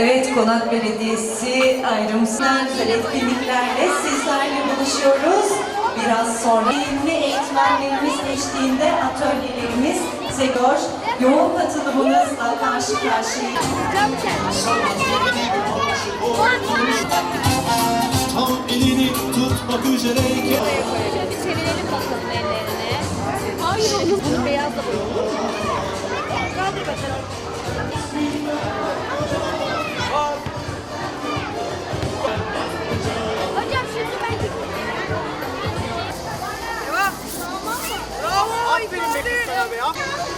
Evet, Konak Belediyesi ayrımsal etkinliklerle sizlerle buluşuyoruz. Biraz sonra eğitimli eğitmenlerimiz eşliğinde atölyelerimiz Zegor yoğun katılımınızla karşı karşıya. Tam elini tutmak üzereyken Şöyle bir çevirelim bakalım ellerini. Hayır onu bunu beyazla boyayalım. Kaldır bakalım. Hocam şimdi ben Siz büyüksünüz. Önce bir küçükten alsın. Eğlendik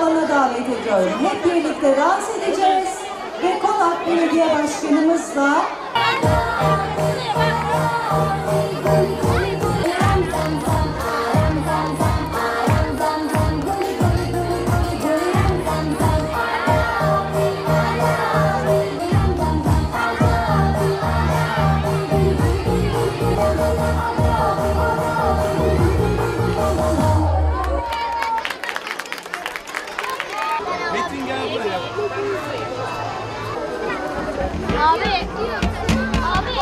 bana davet ediyorum. Hep birlikte dans edeceğiz ve Konak Belediye Başkanımızla Abi. Abi.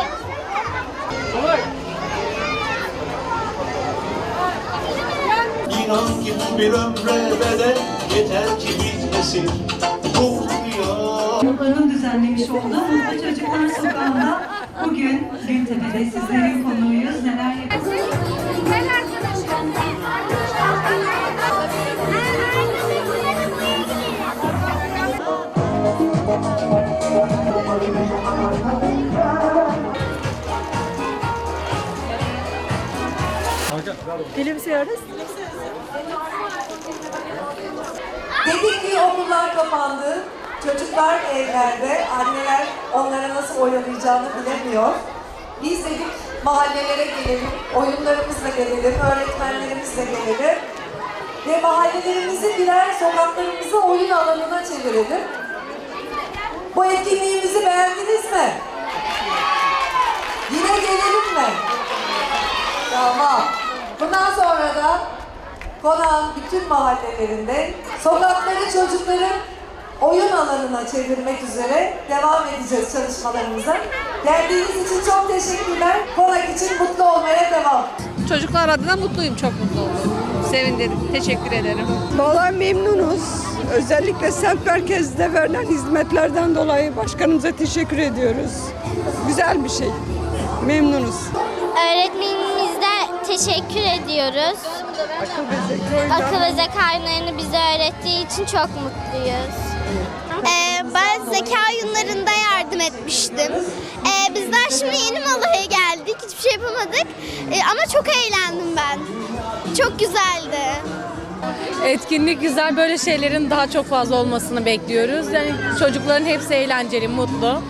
İnan ki bu bir ömre bedel yeter ki bitmesin. Bu rüya. Çocukların düzenlemiş olduğu Mutlu Çocuklar Sokağı'nda bugün Gültepe'de sizlerin konuğuyuz. Neler yapıyorsunuz? Gülümsüyoruz. Dedik ki okullar kapandı, çocuklar evlerde, anneler onlara nasıl oyalayacağını bilemiyor. Biz dedik mahallelere gelelim, oyunlarımızla gelelim, öğretmenlerimizle gelelim. Ve mahallelerimizi birer sokaklarımızı oyun alanına çevirelim. Bu etkinliğimizi beğendiniz mi? Yine gelelim mi? Tamam. Bundan sonra da konağın bütün mahallelerinde sokakları çocukların oyun alanına çevirmek üzere devam edeceğiz çalışmalarımıza. Geldiğiniz için çok teşekkürler. Konak için mutlu olmaya devam. Çocuklar adına mutluyum, çok mutlu oldum. Sevindim, teşekkür ederim. Vallahi memnunuz. Özellikle semt merkezde verilen hizmetlerden dolayı başkanımıza teşekkür ediyoruz. Güzel bir şey. Memnunuz. Öğretmenimize teşekkür ediyoruz. Akıl ve zeka bize öğrettiği için çok mutluyuz. Ee, ben zeka oyunlarında yardım etmiştim. Ee, bizler şimdi yeni Mala'ya geldik. Hiçbir şey yapamadık. Ee, ama çok eğlendim ben. Çok güzeldi. Etkinlik güzel, böyle şeylerin daha çok fazla olmasını bekliyoruz. Yani çocukların hepsi eğlenceli, mutlu.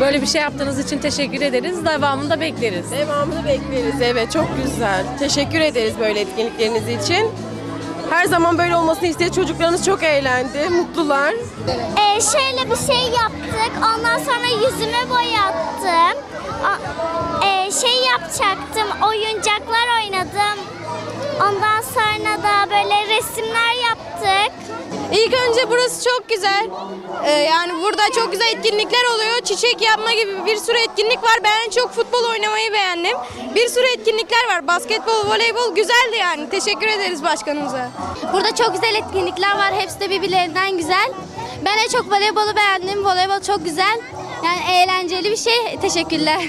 Böyle bir şey yaptığınız için teşekkür ederiz. Devamını da bekleriz. Devamını bekleriz. Evet çok güzel. Teşekkür ederiz böyle etkinlikleriniz için. Her zaman böyle olmasını isteriz. Çocuklarımız çok eğlendi. Mutlular. Ee, şöyle bir şey yaptık. Ondan sonra yüzüme boyattım. A- ee, şey yapacaktım. Oyuncaklar oynadım. Ondan sonra da böyle resimler yaptık. İlk önce burası çok güzel. Ee, yani burada çok güzel etkinlikler oluyor. Çiçek yapma gibi bir sürü etkinlik var. Ben en çok futbol oynamayı beğendim. Bir sürü etkinlikler var. Basketbol, voleybol güzeldi yani. Teşekkür ederiz başkanımıza. Burada çok güzel etkinlikler var. Hepsi de birbirlerinden güzel. Ben en çok voleybolu beğendim. Voleybol çok güzel. Yani eğlenceli bir şey. Teşekkürler.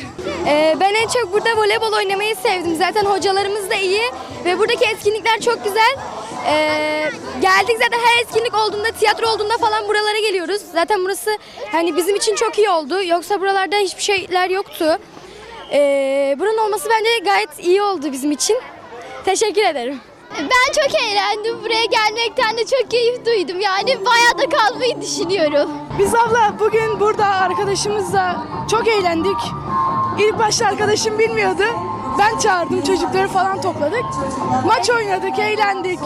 Ee, ben en çok burada voleybol oynamayı sevdim. Zaten hocalarımız da iyi ve buradaki etkinlikler çok güzel. Ee, geldik zaten her etkinlik olduğunda, tiyatro olduğunda falan buralara geliyoruz. Zaten burası hani bizim için çok iyi oldu. Yoksa buralarda hiçbir şeyler yoktu. Ee, buranın olması bence gayet iyi oldu bizim için. Teşekkür ederim. Ben çok eğlendim. Buraya gelmekten de çok keyif duydum. Yani bayağı da kalmayı düşünüyorum. Biz abla bugün burada arkadaşımızla çok eğlendik. İlk başta arkadaşım bilmiyordu. Ben çağırdım çocukları falan topladık. Maç oynadık, eğlendik.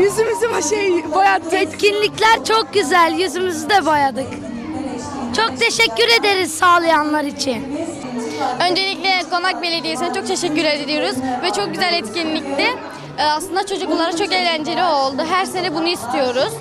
Yüzümüzü şey boyattık. Etkinlikler çok güzel. Yüzümüzü de boyadık. Çok teşekkür ederiz sağlayanlar için. Öncelikle Konak Belediyesi'ne çok teşekkür ediyoruz ve çok güzel etkinlikti. Ee, Aslında çocuklara çok eğlenceli oldu. Her sene bunu istiyoruz.